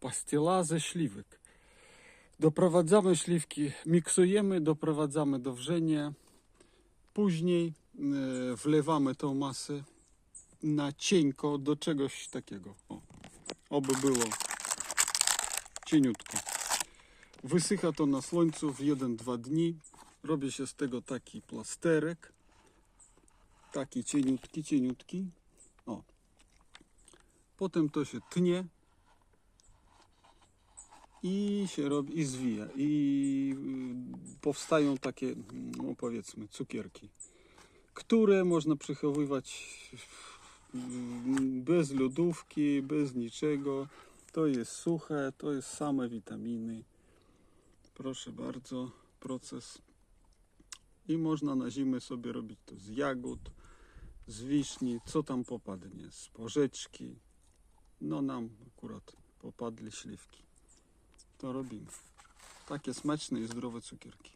Pastila ze śliwek. Doprowadzamy śliwki, miksujemy, doprowadzamy do wrzenia. Później e, wlewamy tą masę na cienko do czegoś takiego. O, oby było cieniutko. Wysycha to na słońcu w 1-2 dni. Robi się z tego taki plasterek. Taki cieniutki, cieniutki. O. Potem to się tnie i się robi i zwija i y, powstają takie no powiedzmy cukierki, które można przechowywać bez lodówki, bez niczego. To jest suche, to jest same witaminy. Proszę bardzo, proces. I można na zimę sobie robić to z jagód, z wiśni, co tam popadnie, z porzeczki. No nam akurat popadli śliwki. To robimy. Takie smaczne i zdrowe cukierki.